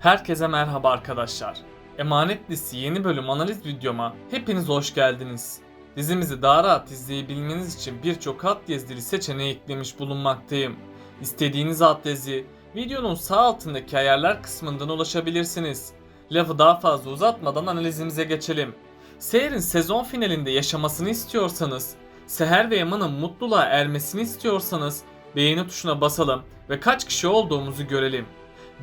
Herkese merhaba arkadaşlar. Emanet Lisi yeni bölüm analiz videoma hepiniz hoş geldiniz. Dizimizi daha rahat izleyebilmeniz için birçok alt yazılı seçeneği eklemiş bulunmaktayım. İstediğiniz alt yazı videonun sağ altındaki ayarlar kısmından ulaşabilirsiniz. Lafı daha fazla uzatmadan analizimize geçelim. Seher'in sezon finalinde yaşamasını istiyorsanız, Seher ve Yaman'ın mutluluğa ermesini istiyorsanız beğeni tuşuna basalım ve kaç kişi olduğumuzu görelim.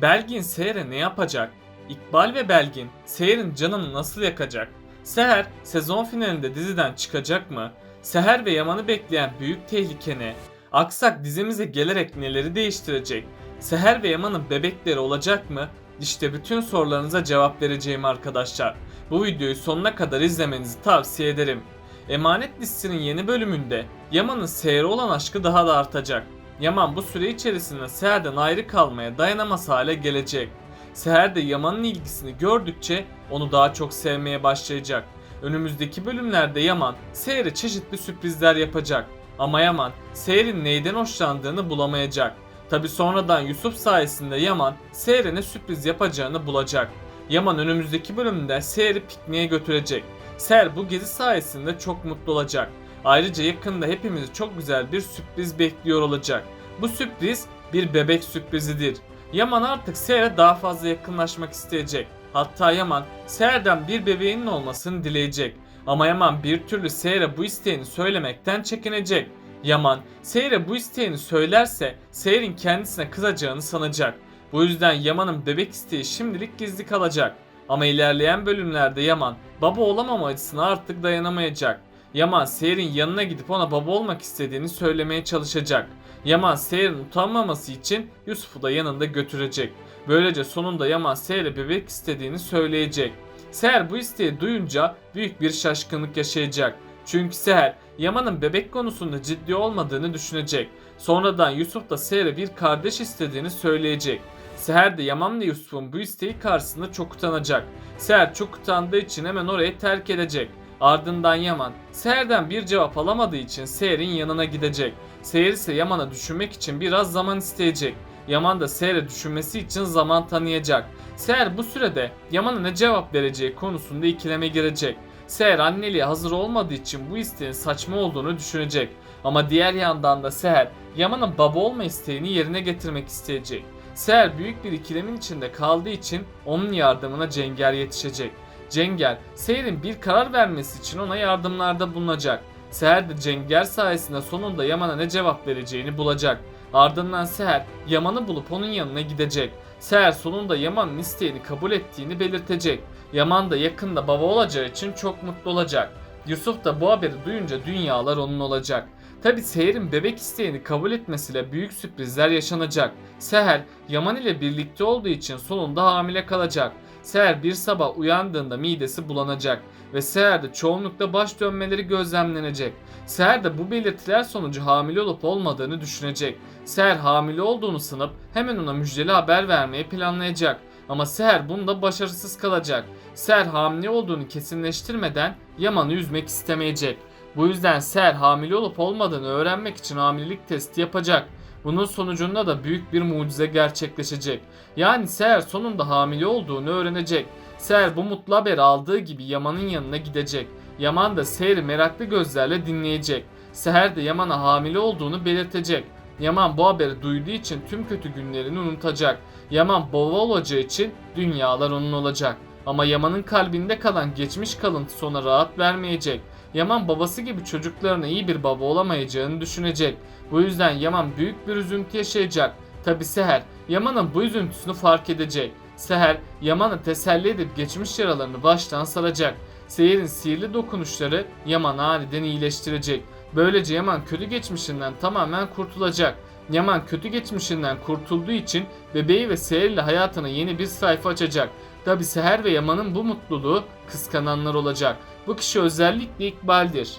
Belgin Seher'e ne yapacak? İkbal ve Belgin Seher'in canını nasıl yakacak? Seher sezon finalinde diziden çıkacak mı? Seher ve Yaman'ı bekleyen büyük tehlike ne? Aksak dizimize gelerek neleri değiştirecek? Seher ve Yaman'ın bebekleri olacak mı? İşte bütün sorularınıza cevap vereceğim arkadaşlar. Bu videoyu sonuna kadar izlemenizi tavsiye ederim. Emanet dizisinin yeni bölümünde Yaman'ın Seher'e olan aşkı daha da artacak. Yaman bu süre içerisinde Seher'den ayrı kalmaya dayanamaz hale gelecek. Seher de Yaman'ın ilgisini gördükçe onu daha çok sevmeye başlayacak. Önümüzdeki bölümlerde Yaman Seher'e çeşitli sürprizler yapacak. Ama Yaman Seher'in neyden hoşlandığını bulamayacak. Tabi sonradan Yusuf sayesinde Yaman Seher'e ne sürpriz yapacağını bulacak. Yaman önümüzdeki bölümde Seher'i pikniğe götürecek. Seher bu gezi sayesinde çok mutlu olacak. Ayrıca yakında hepimizi çok güzel bir sürpriz bekliyor olacak. Bu sürpriz bir bebek sürprizidir. Yaman artık Seher'e daha fazla yakınlaşmak isteyecek. Hatta Yaman Seher'den bir bebeğinin olmasını dileyecek. Ama Yaman bir türlü Seher'e bu isteğini söylemekten çekinecek. Yaman Seher'e bu isteğini söylerse Seher'in kendisine kızacağını sanacak. Bu yüzden Yaman'ın bebek isteği şimdilik gizli kalacak. Ama ilerleyen bölümlerde Yaman baba olamama acısına artık dayanamayacak. Yaman Seher'in yanına gidip ona baba olmak istediğini söylemeye çalışacak. Yaman Seher'in utanmaması için Yusuf'u da yanında götürecek. Böylece sonunda Yaman Seher'e bebek istediğini söyleyecek. Seher bu isteği duyunca büyük bir şaşkınlık yaşayacak. Çünkü Seher Yaman'ın bebek konusunda ciddi olmadığını düşünecek. Sonradan Yusuf da Seher'e bir kardeş istediğini söyleyecek. Seher de Yaman ve Yusuf'un bu isteği karşısında çok utanacak. Seher çok utandığı için hemen orayı terk edecek. Ardından Yaman, Seher'den bir cevap alamadığı için Seher'in yanına gidecek. Seher ise Yaman'a düşünmek için biraz zaman isteyecek. Yaman da Seher'e düşünmesi için zaman tanıyacak. Seher bu sürede Yaman'a ne cevap vereceği konusunda ikileme girecek. Seher anneliğe hazır olmadığı için bu isteğin saçma olduğunu düşünecek. Ama diğer yandan da Seher Yaman'ın baba olma isteğini yerine getirmek isteyecek. Seher büyük bir ikilemin içinde kaldığı için onun yardımına Cenger yetişecek. Cenger, Seher'in bir karar vermesi için ona yardımlarda bulunacak. Seher de Cenger sayesinde sonunda Yaman'a ne cevap vereceğini bulacak. Ardından Seher, Yaman'ı bulup onun yanına gidecek. Seher sonunda Yaman'ın isteğini kabul ettiğini belirtecek. Yaman da yakında baba olacağı için çok mutlu olacak. Yusuf da bu haberi duyunca dünyalar onun olacak. Tabi Seher'in bebek isteğini kabul etmesiyle büyük sürprizler yaşanacak. Seher, Yaman ile birlikte olduğu için sonunda hamile kalacak. Seher bir sabah uyandığında midesi bulanacak ve Seher'de çoğunlukla baş dönmeleri gözlemlenecek. Seher de bu belirtiler sonucu hamile olup olmadığını düşünecek. Seher hamile olduğunu sanıp hemen ona müjdeli haber vermeyi planlayacak. Ama Seher bunda başarısız kalacak. Seher hamile olduğunu kesinleştirmeden Yaman'ı üzmek istemeyecek. Bu yüzden Seher hamile olup olmadığını öğrenmek için hamilelik testi yapacak. Bunun sonucunda da büyük bir mucize gerçekleşecek. Yani Seher sonunda hamile olduğunu öğrenecek. Seher bu mutlu haberi aldığı gibi Yaman'ın yanına gidecek. Yaman da Seher'i meraklı gözlerle dinleyecek. Seher de Yaman'a hamile olduğunu belirtecek. Yaman bu haberi duyduğu için tüm kötü günlerini unutacak. Yaman baba olacağı için dünyalar onun olacak. Ama Yaman'ın kalbinde kalan geçmiş kalıntısı ona rahat vermeyecek. Yaman babası gibi çocuklarına iyi bir baba olamayacağını düşünecek. Bu yüzden Yaman büyük bir üzüntü yaşayacak. Tabi Seher, Yaman'ın bu üzüntüsünü fark edecek. Seher, Yaman'ı teselli edip geçmiş yaralarını baştan saracak. Seher'in sihirli dokunuşları Yaman'ı aniden iyileştirecek. Böylece Yaman kötü geçmişinden tamamen kurtulacak. Yaman kötü geçmişinden kurtulduğu için bebeği ve Seher ile hayatına yeni bir sayfa açacak. Tabi Seher ve Yaman'ın bu mutluluğu kıskananlar olacak. Bu kişi özellikle İkbal'dir.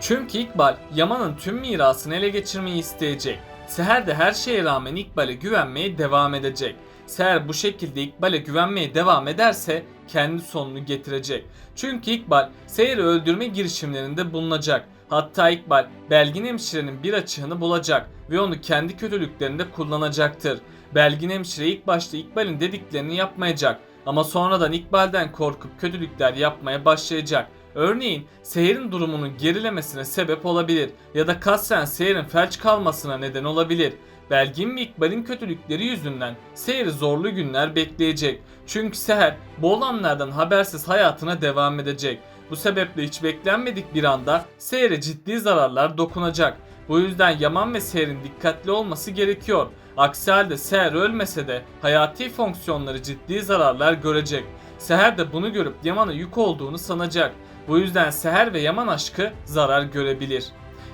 Çünkü İkbal Yaman'ın tüm mirasını ele geçirmeyi isteyecek. Seher de her şeye rağmen İkbal'e güvenmeye devam edecek. Seher bu şekilde İkbal'e güvenmeye devam ederse kendi sonunu getirecek. Çünkü İkbal Seher'i öldürme girişimlerinde bulunacak. Hatta İkbal Belgin hemşirenin bir açığını bulacak ve onu kendi kötülüklerinde kullanacaktır. Belgin hemşire ilk başta İkbal'in dediklerini yapmayacak ama sonradan İkbal'den korkup kötülükler yapmaya başlayacak. Örneğin Seher'in durumunun gerilemesine sebep olabilir ya da kasten Seher'in felç kalmasına neden olabilir. Belgin ve İkbal'in kötülükleri yüzünden Seher'i zorlu günler bekleyecek. Çünkü Seher bu olanlardan habersiz hayatına devam edecek. Bu sebeple hiç beklenmedik bir anda Seher'e ciddi zararlar dokunacak. Bu yüzden Yaman ve Seher'in dikkatli olması gerekiyor. Aksi halde Seher ölmese de hayati fonksiyonları ciddi zararlar görecek. Seher de bunu görüp Yaman'a yük olduğunu sanacak. Bu yüzden Seher ve Yaman aşkı zarar görebilir.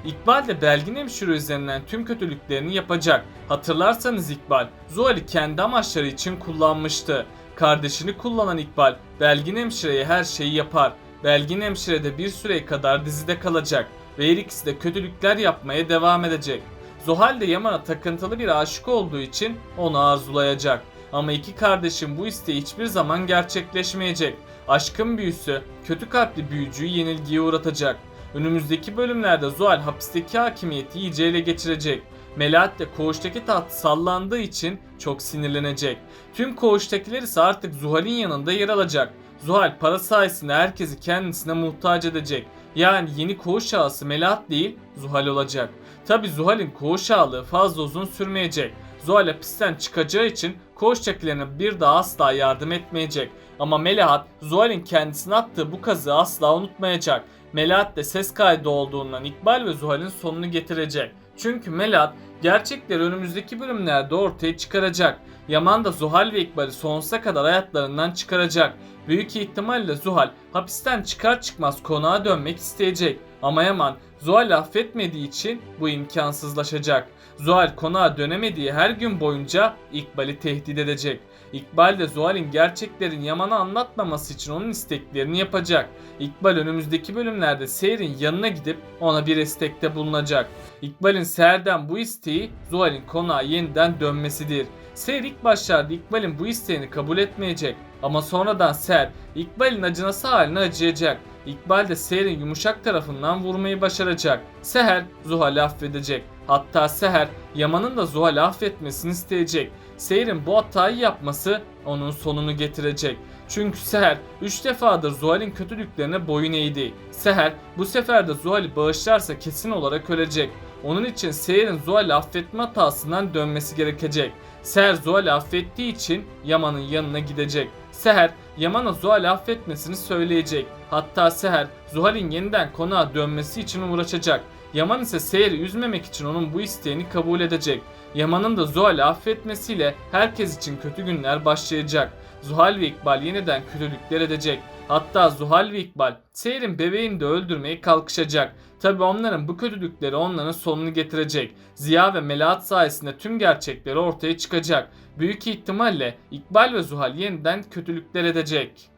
İkbal de Belgin hemşire üzerinden tüm kötülüklerini yapacak. Hatırlarsanız İkbal, Zuhal'i kendi amaçları için kullanmıştı. Kardeşini kullanan İkbal, Belgin hemşireye her şeyi yapar. Belgin hemşire de bir süre kadar dizide kalacak ve her ikisi de kötülükler yapmaya devam edecek. Zuhal de Yaman'a takıntılı bir aşık olduğu için onu arzulayacak. Ama iki kardeşin bu isteği hiçbir zaman gerçekleşmeyecek. Aşkın büyüsü kötü kalpli büyücüyü yenilgiye uğratacak. Önümüzdeki bölümlerde Zuhal hapisteki hakimiyeti iyice ele geçirecek. Melahat de koğuştaki taht sallandığı için çok sinirlenecek. Tüm koğuştakiler ise artık Zuhal'in yanında yer alacak. Zuhal para sayesinde herkesi kendisine muhtaç edecek. Yani yeni koğuş ağası Melahat değil Zuhal olacak. Tabi Zuhal'in koğuş ağalığı fazla uzun sürmeyecek. Zuhal hapisten çıkacağı için koğuştakilerine bir daha asla yardım etmeyecek. Ama Melahat Zuhal'in kendisine attığı bu kazığı asla unutmayacak. Melahat de ses kaydı olduğundan İkbal ve Zuhal'in sonunu getirecek. Çünkü Melahat gerçekleri önümüzdeki bölümlerde ortaya çıkaracak. Yaman da Zuhal ve İkbal'i sonsuza kadar hayatlarından çıkaracak. Büyük ihtimalle Zuhal hapisten çıkar çıkmaz konağa dönmek isteyecek. Ama Yaman Zuhal'i affetmediği için bu imkansızlaşacak. Zuhal konağa dönemediği her gün boyunca İkbal'i tehdit edecek. İkbal de Zuhal'in gerçeklerin Yaman'a anlatmaması için onun isteklerini yapacak. İkbal önümüzdeki bölümlerde Seher'in yanına gidip ona bir istekte bulunacak. İkbal'in Seher'den bu isteği Zuhal'in konağa yeniden dönmesidir. Seher ilk başlarda İkbal'in bu isteğini kabul etmeyecek. Ama sonradan Seher İkbal'in acınası haline acıyacak. İkbal de Seher'in yumuşak tarafından vurmayı başaracak. Seher Zuhal'i affedecek. Hatta Seher Yaman'ın da Zuhal'i affetmesini isteyecek. Seher'in bu hatayı yapması onun sonunu getirecek. Çünkü Seher 3 defadır Zuhal'in kötülüklerine boyun eğdi. Seher bu sefer de Zuhal'i bağışlarsa kesin olarak ölecek. Onun için Seher'in Zuhal'i affetme hatasından dönmesi gerekecek. Seher Zuhal'i affettiği için Yaman'ın yanına gidecek. Seher Yaman'a Zuhal'i affetmesini söyleyecek. Hatta Seher Zuhal'in yeniden konağa dönmesi için uğraşacak. Yaman ise Seher'i üzmemek için onun bu isteğini kabul edecek. Yaman'ın da Zuhal'i affetmesiyle herkes için kötü günler başlayacak. Zuhal ve İkbal yeniden kötülükler edecek. Hatta Zuhal ve İkbal Seher'in bebeğini de öldürmeye kalkışacak. Tabi onların bu kötülükleri onların sonunu getirecek. Ziya ve Melahat sayesinde tüm gerçekleri ortaya çıkacak. Büyük ihtimalle İkbal ve Zuhal yeniden kötülükler edecek.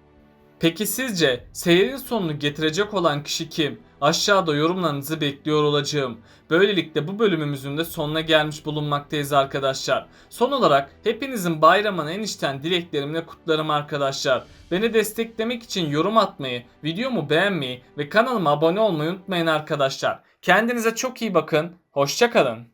Peki sizce Seher'in sonunu getirecek olan kişi kim? Aşağıda yorumlarınızı bekliyor olacağım. Böylelikle bu bölümümüzün de sonuna gelmiş bulunmaktayız arkadaşlar. Son olarak hepinizin bayramını en içten dileklerimle kutlarım arkadaşlar. Beni desteklemek için yorum atmayı, videomu beğenmeyi ve kanalıma abone olmayı unutmayın arkadaşlar. Kendinize çok iyi bakın, hoşçakalın.